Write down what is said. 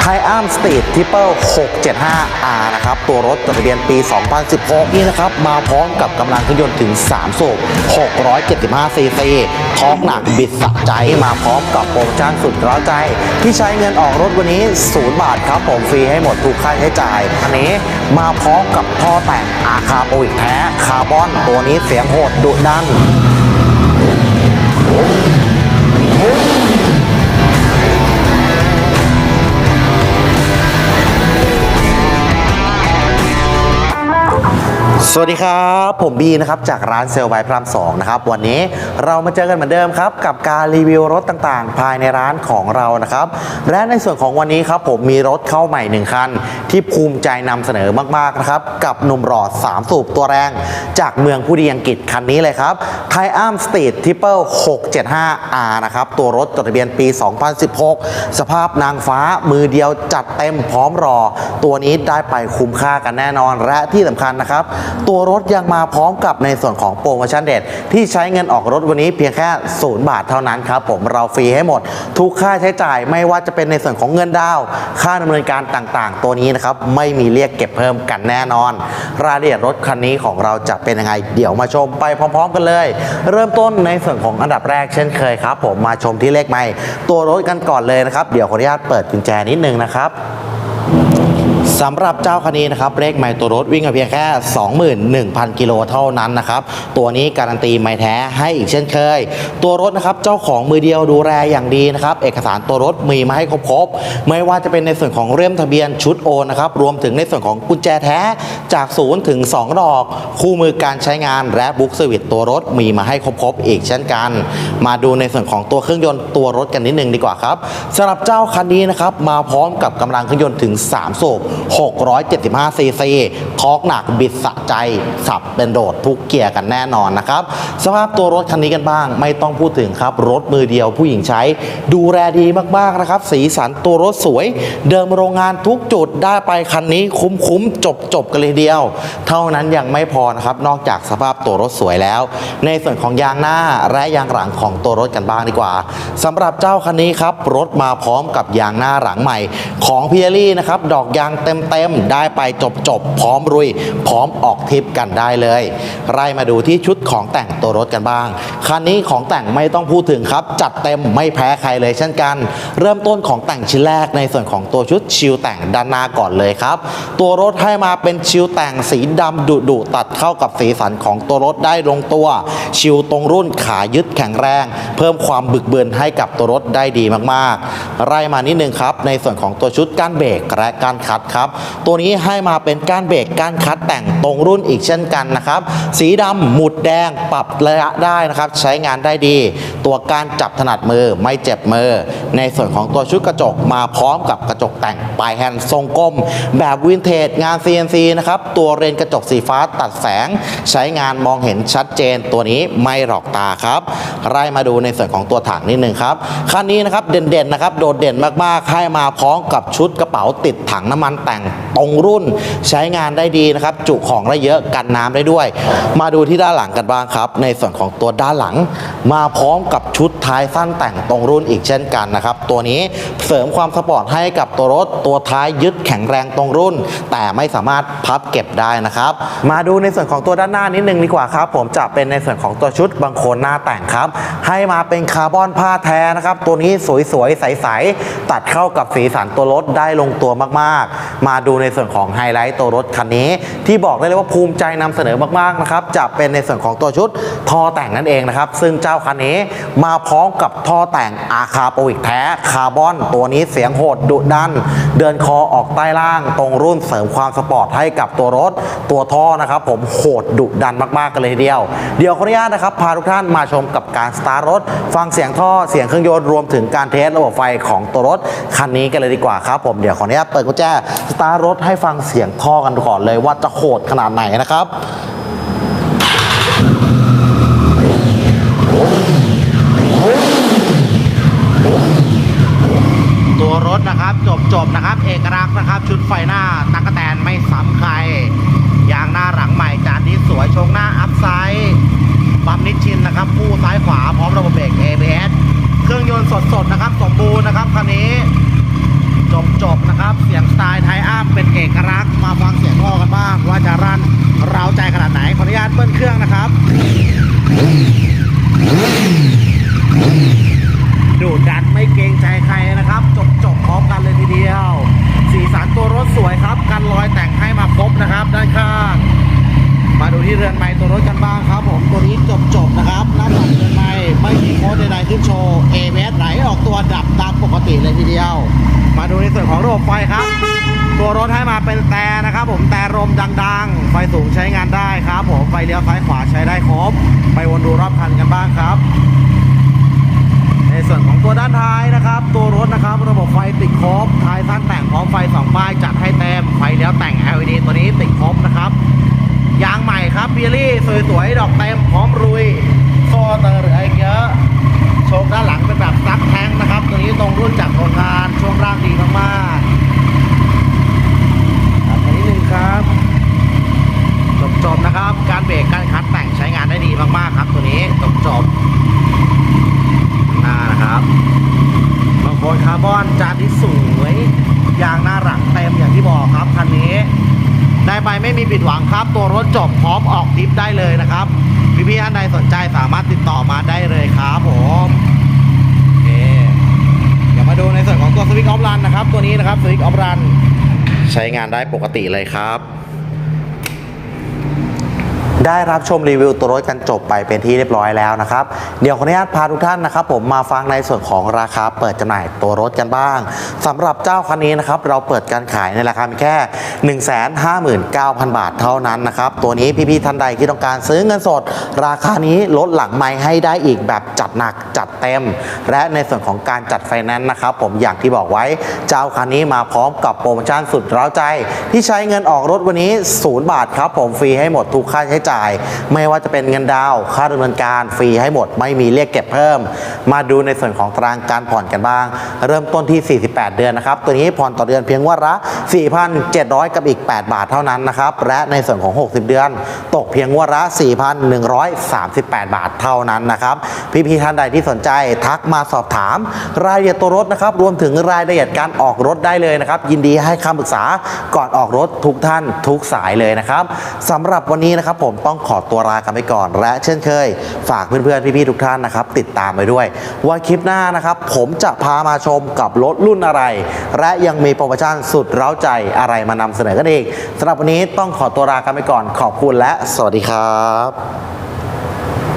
ไทอัมสตรีททิปเปิล 675R นะครับ ตัวรถจดทะเบียนปี 2016 นี่นะครับ มาพร้อมกับกำลังเครื่องยนต์ถึง 3 สูบ 675 ซีซีท้องหนักบิดสะใจมาพร้อมกับโปรโมชั่นสุดร้าใจ ที่ใช้เงินออกรถวันนี้ 0 บาทครับ ผมฟรีให้หมดทุกค่าใช้จ่าย อันนี้มาพร้อมกับท่อแต่งอาคาโปวิกแท้คาร์บอนตัวนี้เสียงโหดดุดัน สวัสดีครับ ผมบีนะครับจากร้านเซลล์ไบพรามสองนะครับวันนี้เรามาเจอกันเหมือนเดิมครับ กับการรีวิวรถต่างๆ ภายในร้านของเรานะครับ และในส่วนของวันนี้ครับผมมีรถเข้าใหม่หนึ่งคัน ที่ภูมิใจนำเสนอมากๆนะครับกับหนุ่มหล่อ3สูบตัวแรง จากเมืองผู้ดีอังกฤษคันนี้เลยครับไทอัมสตรีททิปเปิล 675R นะครับตัวรถจดทะเบียนปี 2016 สภาพนางฟ้ามือเดียวจัดเต็มพร้อมรอ ตัวนี้ได้ไปคุ้มค่ากันแน่นอนและที่สำคัญนะครับตัวรถยังมาพร้อมกับในส่วนของโปรโมชั่นเด็ด ที่ใช้เงินออกรถวันนี้เพียงแค่0บาทเท่านั้นครับผมเราฟรีให้หมด ทุกค่าใช้จ่ายไม่ว่าจะเป็นในส่วนของเงินดาว ค่าดำเนินการต่างๆ ตัวนี้นะครับไม่มีเรียกเก็บเพิ่มกันแน่นอน รายละเอียดรถคันนี้ของเราจะเป็นยังไง เดี๋ยวมาชมไปพร้อม ๆ กันเลย เริ่มต้นในส่วนของอันดับแรกเช่นเคยครับ ผมมาชมที่เลขไม่ตัวรถกันก่อนเลยนะครับ เดี๋ยวขออนุญาตเปิดกุญแจนิดนึงนะครับ สำหรับเจ้าคันนี้นะครับเลขไมล์ตัวรถวิ่งเพียงแค่ 21,000 กิโลเท่านั้นนะครับตัวนี้การันตีไม่แท้ให้อีกเช่นเคย ตัวรถนะครับเจ้าของมือเดียวดูแลอย่างดีนะครับเอกสารตัวรถมีมาให้ครบๆไม่ว่าจะเป็นในส่วนของเล่มทะเบียนชุดโอนนะครับรวมถึงในส่วนของกุญแจแท้จากศูนย์ถึง 2 ดอก คู่มือการใช้งานและบุ๊กเซอร์วิสตัวรถมีมาให้ครบๆอีกเช่นกัน มาดูในส่วนของตัวเครื่องยนต์ตัวรถกันนิดนึงดีกว่าครับสำหรับเจ้าคันนี้นะครับมาพร้อมกับกำลังเครื่องยนต์ถึง 3 สูบ675ซีซีทอกหนักบิดสะใจสับเป็นโดดทุกเกียร์กันแน่นอนนะครับสภาพตัวรถคันนี้กันบ้าง ไม่ต้องพูดถึงครับ รถมือเดียวผู้หญิงใช้ ดูแลดีมากๆนะครับ สีสันตัวรถสวย เดิมโรงงานทุกจุดได้ไปคันนี้คุ้มๆ จบๆ กันเลยเดียว เท่านั้นยังไม่พอนะครับ นอกจากสภาพตัวรถสวยแล้ว ในส่วนของยางหน้าและยางหลังของตัวรถกันบ้างดีกว่าสำหรับเจ้าคันนี้ครับรถมาพร้อมกับยางหน้าหลังใหม่ ของพีเอรี่นะครับดอกยางเต็มๆ ได้ไปจบจบๆ พร้อมรุย พร้อมออกทริปกันได้เลย ไล่มาดูที่ชุดของแต่งตัวรถกันบ้าง คันนี้ของแต่งไม่ต้องพูดถึงครับ จัดเต็มไม่แพ้ใครเลยเช่นกัน เริ่มต้นของแต่งชิ้นแรกในส่วนของตัวชุดชิลแต่งด้านหน้าก่อนเลยครับ ตัวรถให้มาเป็นชิลแต่งสีดำดุดุๆตัดเข้ากับสีสันของตัวรถได้ลงตัว ชิลตรงรุ่นขายึดแข็งแรง เพิ่มความบึกเบือนให้กับตัวรถได้ดีมากๆ ไล่มานิดนึงครับ ในส่วนของตัวชุดก้านเบรกและก้านคัดครับตัวนี้ให้มาเป็นก้านเบรกก้านคัดแต่งตรงรุ่นอีกเช่นกันนะครับ สีดำหมุดแดงปรับระยะได้นะครับ ใช้งานได้ดี ตัวก้านจับถนัดมือไม่เจ็บมือ ในส่วนของตัวชุดกระจกมาพร้อมกับกระจกแต่งปลายแฮนด์ทรงกลม แบบวินเทจงาน CNC นะครับตัวเรนกระจกสีฟ้าตัดแสง ใช้งานมองเห็นชัดเจน ตัวนี้ไม่หลอกตาครับไล่มาดูในส่วนของตัวถังนิดนึงครับคันนี้นะครับเด่นๆนะครับโดดเด่นมากๆให้มาพร้อมกับชุดกระเป๋าติดถังน้ำมันแต่งตรงรุ่นใช้งานได้ดีนะครับ จุของได้เยอะกันน้ำได้ด้วย มาดูที่ด้านหลังกันบ้างครับ ในส่วนของตัวด้านหลัง มาพร้อมกับชุดท้ายสั้นแต่งตรงรุ่นอีกเช่นกันนะครับ ตัวนี้เสริมความสปอร์ตให้กับตัวรถ ตัวท้ายยึดแข็งแรงตรงรุ่น แต่ไม่สามารถพับเก็บได้นะครับ มาดูในส่วนของตัวด้านหน้านิดนึงดีกว่าครับ ผมจะเป็นในส่วนของตัวชุดบางโคนหน้าแต่งครับ ให้มาเป็นคาร์บอนผ้าแท้นะครับ ตัวนี้สวยๆใสๆตัดเข้ากับสีสันตัวรถได้ลงตัวมากๆมาดูในส่วนของไฮไลท์ตัวรถคันนี้ ที่บอกได้เลยว่าภูมิใจนำเสนอมากๆนะครับจะเป็นในส่วนของตัวชุดท่อแต่งนั่นเองนะครับ ซึ่งเจ้าคันนี้มาพร้อมกับท่อแต่งอาคาโปวิกแท้คาร์บอน ตัวนี้เสียงโหดดุดัน เดินคอออกใต้ล่าง ตรงรุ่นเสริมความสปอร์ตให้กับตัวรถ ตัวท่อนะครับ ผมโหดดุดันมากๆกันเลยทีเดียว เดี๋ยวขออนุญาตนะครับพาทุกท่านมาชมกับการสตาร์ทรถ ฟังเสียงท่อเสียงเครื่องยนต์รวมถึงการเทสระบบไฟของตัวรถคันนี้กันเลยดีกว่าครับผมเดี๋ยวขออนุญาตเปิดกุญแจสตาร์รถให้ฟังเสียงท่อกันก่อนเลยว่าจะโหดขนาดไหนนะครับตัวรถนะครับจบจบนะครับ เอกลักษณ์นะครับ ชุดไฟหน้าตักแตนไม่ซ้ำใครยางหน้าหลังใหม่จานนี้สวยชงหน้าอัพไซด์ปั๊มนิชชินนะครับคู่ซ้ายขวาพร้อมระบบเบรก ABS เครื่องยนต์สดๆนะครับ สมบูรณ์นะครับคันนี้ จบจบนะครับ เสียงสไตล์ไทยอ้ามเป็นเอกลักษณ์มาฟังเสียงพ่อกันบ้าง ว่าจะรันเร้าใจขนาดไหนขออนุญาตเบิ้ลเครื่องนะครับ ขึ้นโชว์เอเสไหลออกตัวดับตามปกติเลยทีเดียว มาดูในส่วนของระบบไฟครับ ตัวรถให้มาเป็นแต่นะครับ ผมแต่ลมดังๆ ไฟสูงใช้งานได้ครับผมไฟเลี้ยวซ้ายขวาใช้ได้ครบ ไปวนดูรอบคันกันบ้างครับ ในส่วนของตัวด้านท้ายนะครับ ตัวรถนะครับระบบไฟติดครบท้ายสั้นแต่งพร้อมไฟสองป้ายจัดให้เต็มไฟเลี้ยวแต่ง LED ตัวนี้ติดครบนะครับยางใหม่ครับเบียรี่สวยๆดอกเต็มพร้อมรุย โซ่เตอร์เหลืออีกเยอะ โชคด้านหลังเป็นแบบซับแทงค์นะครับ ตัวนี้ตรงรุ่นจากโครงการช่วงล่างดีมากๆครับอันนี้หนึ่งครับ จบๆนะครับ การเบรกการคัดแต่งใช้งานได้ดีมากๆครับ ตัวนี้จบๆหน้านะครับบางคนคาร์บอนจานที่สวยยางหน้าหลังเต็มอย่างที่บอกครับคันนี้ ไม่ผิดหวังครับ ตัวรถจบพร้อมออกทริปได้เลยนะครับ พี่ๆท่านใดสนใจสามารถติดต่อมาได้เลยครับผมเดี๋ยวมาดูในส่วนของตัวสวิตช์ออฟรันนะครับ ตัวนี้นะครับสวิตช์ออฟรันใช้งานได้ปกติเลยครับ ได้รับชมรีวิวตัวรถกันจบไปเป็นที่เรียบร้อยแล้วนะครับเดี๋ยวขออนุญาตพาทุกท่านนะครับ ผมมาฟังในส่วนของราคาเปิดจำหน่ายตัวรถกันบ้างสำหรับเจ้าคันนี้นะครับเราเปิดการขายในราคาเพียงแค่ 159,000 บาทเท่านั้นนะครับตัวนี้พี่ๆท่านใดที่ต้องการซื้อเงินสด ราคานี้ลดหลังไม้ให้ได้อีกแบบจัดหนักจัดเต็ม และในส่วนของการจัดไฟแนนซ์นะครับผมอย่างที่บอกไว้เจ้าคันนี้มาพร้อมกับโปรโมชั่นสุดร้าวใจ ที่ใช้เงินออกรถวันนี้ 0 บาทครับผมฟรีให้หมดทุกค่าใช้จ่ายไม่ว่าจะเป็นเงินดาวค่าดำเนินการฟรีให้หมดไม่มีเรียกเก็บเพิ่ม มาดูในส่วนของตารางการผ่อนกันบ้าง เริ่มต้นที่ 48 เดือนนะครับ ตัวนี้ผ่อนต่อเดือนเพียงงว่าละ 4,700 กับอีก 8 บาทเท่านั้นนะครับ และในส่วนของ 60 เดือน ตกเพียงงว่าละ 4,138 บาทเท่านั้นนะครับ พี่ๆท่านใดที่สนใจทักมาสอบถาม รายละเอียดตัวรถนะครับรวมถึงรายละเอียดการออกรถได้เลยนะครับ ยินดีให้คำปรึกษาก่อนออกรถทุกท่านทุกสายเลยนะครับสำหรับวันนี้นะครับผมต้องขอตัวลากันไปก่อน และเช่นเคย ฝากเพื่อนๆ พี่ๆ ทุกท่านนะครับ ติดตามไปด้วย ว่าคลิปหน้านะครับ ผมจะพามาชมกับรถรุ่นอะไร และยังมีโปรโมชั่นสุดเร้าใจอะไรมานำเสนอกันอีกสำหรับวันนี้ต้องขอตัวลากันไปก่อนขอบคุณและสวัสดีครับ